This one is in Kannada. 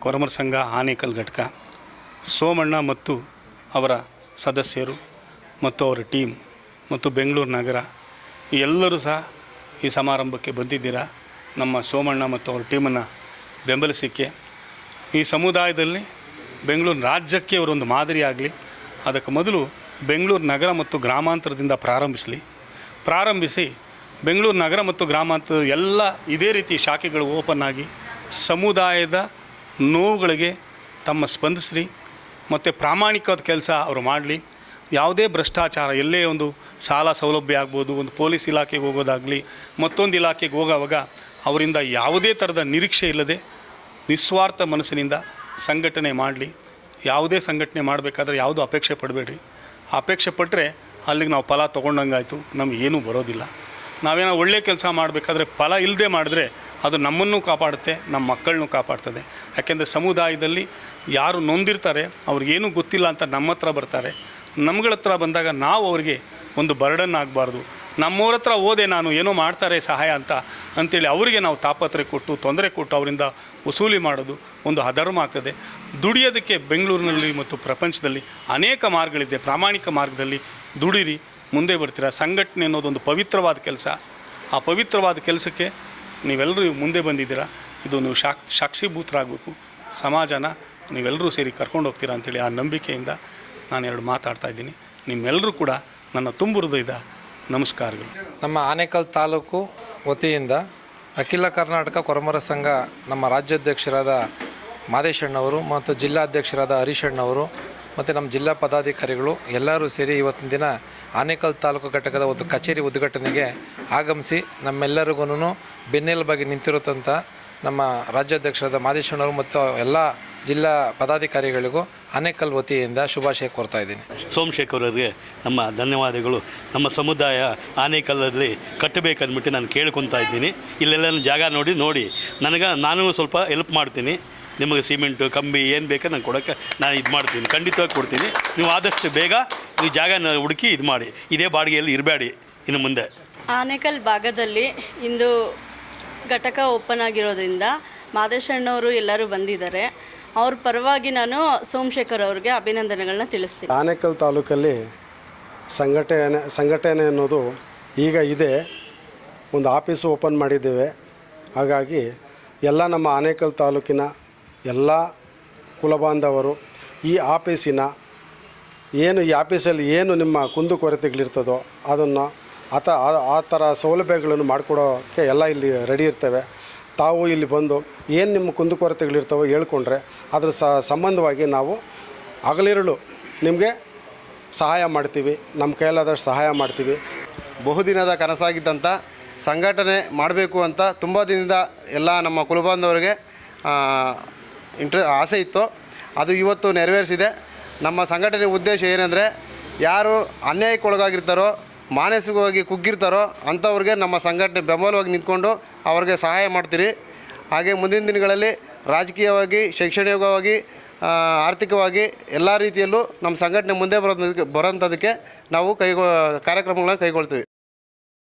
ಕೊರಮರ ಸಂಘ ಆನೇಕಲ್ ಘಟಕ. ಸೋಮಣ್ಣ ಮತ್ತು ಅವರ ಸದಸ್ಯರು ಮತ್ತು ಅವರ ಟೀಮ್ ಮತ್ತು ಬೆಂಗಳೂರು ನಗರ ಎಲ್ಲರೂ ಸಹ ಈ ಸಮಾರಂಭಕ್ಕೆ ಬಂದಿದ್ದೀರಾ? ನಮ್ಮ ಸೋಮಣ್ಣ ಮತ್ತು ಅವರ ಟೀಮನ್ನು ಬೆಂಬಲಿಸಲಿಕ್ಕೆ. ಈ ಸಮುದಾಯದಲ್ಲಿ ಬೆಂಗಳೂರು ರಾಜ್ಯಕ್ಕೆ ಅವರೊಂದು ಮಾದರಿಯಾಗಲಿ ಅದಕ್ಕೆ ಮೊದಲು ಬೆಂಗಳೂರು ನಗರ ಮತ್ತು ಗ್ರಾಮಾಂತರದಿಂದ ಪ್ರಾರಂಭಿಸಲಿ. ಪ್ರಾರಂಭಿಸಿ ಬೆಂಗಳೂರು ನಗರ ಮತ್ತು ಗ್ರಾಮಾಂತರ ಎಲ್ಲ ಇದೇ ರೀತಿ ಶಾಖೆಗಳು ಓಪನ್ ಆಗಿ ಸಮುದಾಯದ ನೋವುಗಳಿಗೆ ತಮ್ಮ ಸ್ಪಂದಿಸ್ರಿ, ಮತ್ತು ಪ್ರಾಮಾಣಿಕವಾದ ಕೆಲಸ ಅವರು ಮಾಡಲಿ. ಯಾವುದೇ ಭ್ರಷ್ಟಾಚಾರ, ಎಲ್ಲೇ ಒಂದು ಸಾಲ ಸೌಲಭ್ಯ ಆಗ್ಬೋದು, ಒಂದು ಪೊಲೀಸ್ ಇಲಾಖೆಗೆ ಹೋಗೋದಾಗಲಿ, ಮತ್ತೊಂದು ಇಲಾಖೆಗೆ ಹೋಗೋವಾಗ ಅವರಿಂದ ಯಾವುದೇ ಥರದ ನಿರೀಕ್ಷೆ ಇಲ್ಲದೆ ನಿಸ್ವಾರ್ಥ ಮನಸ್ಸಿನಿಂದ ಸಂಘಟನೆ ಮಾಡಲಿ. ಯಾವುದೇ ಸಂಘಟನೆ ಮಾಡಬೇಕಾದ್ರೆ ಯಾವುದು ಅಪೇಕ್ಷೆ ಪಡಬೇಡ್ರಿ. ಅಪೇಕ್ಷೆ ಪಟ್ಟರೆ ಅಲ್ಲಿಗೆ ನಾವು ಫಲ ತೊಗೊಂಡಂಗಾಯಿತು. ನಮಗೇನೂ ಬರೋದಿಲ್ಲ. ನಾವೇನೋ ಒಳ್ಳೆಯ ಕೆಲಸ ಮಾಡಬೇಕಾದ್ರೆ ಫಲ ಇಲ್ಲದೆ ಮಾಡಿದ್ರೆ ಅದು ನಮ್ಮನ್ನು ಕಾಪಾಡುತ್ತೆ, ನಮ್ಮ ಮಕ್ಕಳನ್ನೂ ಕಾಪಾಡ್ತದೆ. ಯಾಕೆಂದರೆ ಸಮುದಾಯದಲ್ಲಿ ಯಾರು ನೊಂದಿರ್ತಾರೆ, ಅವ್ರಿಗೇನೂ ಗೊತ್ತಿಲ್ಲ ಅಂತ ನಮ್ಮ ಹತ್ರ ಬರ್ತಾರೆ. ನಮ್ಗಳ ಹತ್ರ ಬಂದಾಗ ನಾವು ಅವರಿಗೆ ಒಂದು ಬರ್ಡನ್ ಆಗಬಾರ್ದು. ನಮ್ಮವ್ರ ಹತ್ರ ಓದೆ ನಾನು ಏನೋ ಮಾಡ್ತಾರೆ ಸಹಾಯ ಅಂತ, ಅಂತೇಳಿ ಅವರಿಗೆ ನಾವು ತಾಪತ್ರೆ ಕೊಟ್ಟು, ತೊಂದರೆ ಕೊಟ್ಟು ಅವರಿಂದ ವಸೂಲಿ ಮಾಡೋದು ಒಂದು ಅಧರ್ಮ ಆಗ್ತದೆ. ದುಡಿಯೋದಕ್ಕೆ ಬೆಂಗಳೂರಿನಲ್ಲಿ ಮತ್ತು ಪ್ರಪಂಚದಲ್ಲಿ ಅನೇಕ ಮಾರ್ಗಗಳಿದೆ. ಪ್ರಾಮಾಣಿಕ ಮಾರ್ಗದಲ್ಲಿ ದುಡಿರಿ, ಮುಂದೆ ಬರ್ತೀರಾ. ಸಂಘಟನೆ ಅನ್ನೋದೊಂದು ಪವಿತ್ರವಾದ ಕೆಲಸ. ಆ ಪವಿತ್ರವಾದ ಕೆಲಸಕ್ಕೆ ನೀವೆಲ್ಲರೂ ಮುಂದೆ ಬಂದಿದ್ದೀರಾ? ಇದು ನೀವು ಸಾಕ್ ಸಾಕ್ಷೀಭೂತರಾಗಬೇಕು. ಸಮಾಜನ ನೀವೆಲ್ಲರೂ ಸೇರಿ ಕರ್ಕೊಂಡು ಹೋಗ್ತೀರಾ ಅಂತೇಳಿ ಆ ನಂಬಿಕೆಯಿಂದ ನಾನು ಎರಡು ಮಾತಾಡ್ತಾ ಇದ್ದೀನಿ. ನಿಮ್ಮೆಲ್ಲರೂ ಕೂಡ ನನ್ನ ತುಂಬು ಹೃದಯದ ನಮಸ್ಕಾರಗಳು. ನಮ್ಮ ಆನೇಕಲ್ ತಾಲೂಕು ವತಿಯಿಂದ ಅಖಿಲ ಕರ್ನಾಟಕ ಕೊರಮರ ಸಂಘ ನಮ್ಮ ರಾಜ್ಯಾಧ್ಯಕ್ಷರಾದ ಮಾದೇಶಣ್ಣವರು ಮತ್ತು ಜಿಲ್ಲಾಧ್ಯಕ್ಷರಾದ ಹರೀಶಣ್ಣವರು ಮತ್ತು ನಮ್ಮ ಜಿಲ್ಲಾ ಪದಾಧಿಕಾರಿಗಳು ಎಲ್ಲರೂ ಸೇರಿ ಇವತ್ತಿನ ದಿನ ಆನೇಕಲ್ ತಾಲೂಕು ಘಟಕದ ಒಂದು ಕಚೇರಿ ಉದ್ಘಾಟನೆಗೆ ಆಗಮಿಸಿ ನಮ್ಮೆಲ್ಲರಿಗೂ ಬೆನ್ನೆಲುಬಾಗಿ ನಿಂತಿರುತ್ತಂಥ ನಮ್ಮ ರಾಜ್ಯಾಧ್ಯಕ್ಷರಾದ ಮಾದೇಶಣ್ಣವರು ಮತ್ತು ಎಲ್ಲ ಜಿಲ್ಲಾ ಪದಾಧಿಕಾರಿಗಳಿಗೂ ಅನೇಕಲ್ ವತಿಯಿಂದ ಶುಭಾಶಯ ಕೋರ್ತಾ ಇದ್ದೀನಿ. ಸೋಮಶೇಖರ್ ಅವರಿಗೆ ನಮ್ಮ ಧನ್ಯವಾದಗಳು. ನಮ್ಮ ಸಮುದಾಯ ಆನೇಕಲ್ಲಲ್ಲಿ ಕಟ್ಟಬೇಕಂದ್ಬಿಟ್ಟು ನಾನು ಕೇಳ್ಕೊತಾ ಇದ್ದೀನಿ. ಇಲ್ಲೆಲ್ಲ ಜಾಗ ನೋಡಿ ನೋಡಿ. ನನಗೆ, ನಾನು ಸ್ವಲ್ಪ ಹೆಲ್ಪ್ ಮಾಡ್ತೀನಿ. ನಿಮಗೆ ಸಿಮೆಂಟು ಕಂಬಿ ಏನು ಬೇಕೋ ನಾನು ಕೊಡೋಕ್ಕೆ ನಾನು ಇದು ಮಾಡ್ತೀನಿ. ಖಂಡಿತವಾಗಿ ಕೊಡ್ತೀನಿ. ನೀವು ಆದಷ್ಟು ಬೇಗ ನೀವು ಜಾಗನ ಹುಡುಕಿ ಇದು ಮಾಡಿ. ಇದೇ ಬಾಡಿಗೆಯಲ್ಲಿ ಇರಬೇಡಿ ಇನ್ನು ಮುಂದೆ. ಆನೇಕಲ್ ಭಾಗದಲ್ಲಿ ಇಂದು ಘಟಕ ಓಪನ್ ಆಗಿರೋದ್ರಿಂದ ಮಾದೇಶಣ್ಣವರು ಎಲ್ಲರೂ ಬಂದಿದ್ದಾರೆ. ಅವ್ರ ಪರವಾಗಿ ನಾನು ಸೋಮಶೇಖರ್ ಅವ್ರಿಗೆ ಅಭಿನಂದನೆಗಳನ್ನ ತಿಳಿಸ್ತೀನಿ. ಆನೇಕಲ್ ತಾಲೂಕಲ್ಲಿ ಸಂಘಟನೆ ಸಂಘಟನೆ ಅನ್ನೋದು ಈಗ ಇದೆ. ಒಂದು ಆಫೀಸು ಓಪನ್ ಮಾಡಿದ್ದೇವೆ. ಹಾಗಾಗಿ ಎಲ್ಲ ನಮ್ಮ ಆನೇಕಲ್ ತಾಲೂಕಿನ ಎಲ್ಲ ಕುಲಬಾಂಧವರು ಈ ಆಫೀಸಿನ ಏನು ಈ ಆಫೀಸಲ್ಲಿ ಏನು ನಿಮ್ಮ ಕುಂದುಕೊರತೆಗಳಿರ್ತದೋ ಅದನ್ನು ಆತ ಆ- ಥರ ಸೌಲಭ್ಯಗಳನ್ನು ಮಾಡಿಕೊಡೋಕ್ಕೆ ಎಲ್ಲ ಇಲ್ಲಿ ರೆಡಿ ಇರ್ತೇವೆ. ತಾವು ಇಲ್ಲಿ ಬಂದು ಏನು ನಿಮ್ಮ ಕುಂದುಕೊರತೆಗಳಿರ್ತವೋ ಹೇಳ್ಕೊಂಡ್ರೆ ಅದ್ರ ಸಂಬಂಧವಾಗಿ ನಾವು ಹಗಲಿರುಳು ನಿಮಗೆ ಸಹಾಯ ಮಾಡ್ತೀವಿ. ನಮ್ಮ ಕೈಲಾದಷ್ಟು ಸಹಾಯ ಮಾಡ್ತೀವಿ. ಬಹುದಿನದ ಕನಸಾಗಿದ್ದಂಥ ಸಂಘಟನೆ ಮಾಡಬೇಕು ಅಂತ ತುಂಬ ದಿನದಿಂದ ಎಲ್ಲ ನಮ್ಮ ಕುಲಬಾಂಧವರಿಗೆ ಇಂಟ್ರೆ ಆಸೆ ಇತ್ತು. ಅದು ಇವತ್ತು ನೆರವೇರಿಸಿದೆ. ನಮ್ಮ ಸಂಘಟನೆ ಉದ್ದೇಶ ಏನಂದರೆ, ಯಾರು ಅನ್ಯಾಯಕ್ಕೊಳಗಾಗಿರ್ತಾರೋ, ಮಾನಸಿಕವಾಗಿ ಕುಗ್ಗಿರ್ತಾರೋ, ಅಂಥವ್ರಿಗೆ ನಮ್ಮ ಸಂಘಟನೆ ಬೆಂಬಲವಾಗಿ ನಿಂತ್ಕೊಂಡು ಅವ್ರಿಗೆ ಸಹಾಯ ಮಾಡ್ತೀರಿ. ಹಾಗೆ ಮುಂದಿನ ದಿನಗಳಲ್ಲಿ ರಾಜಕೀಯವಾಗಿ, ಶೈಕ್ಷಣಿಕವಾಗಿ ಆರ್ಥಿಕವಾಗಿ ಎಲ್ಲ ರೀತಿಯಲ್ಲೂ ನಮ್ಮ ಸಂಘಟನೆ ಮುಂದೆ ಬರೋದಕ್ಕೆ ಬರೋಂಥದಕ್ಕೆ ನಾವು ಕೈಗೊ, ಕಾರ್ಯಕ್ರಮಗಳನ್ನ ಕೈಗೊಳ್ತೀವಿ.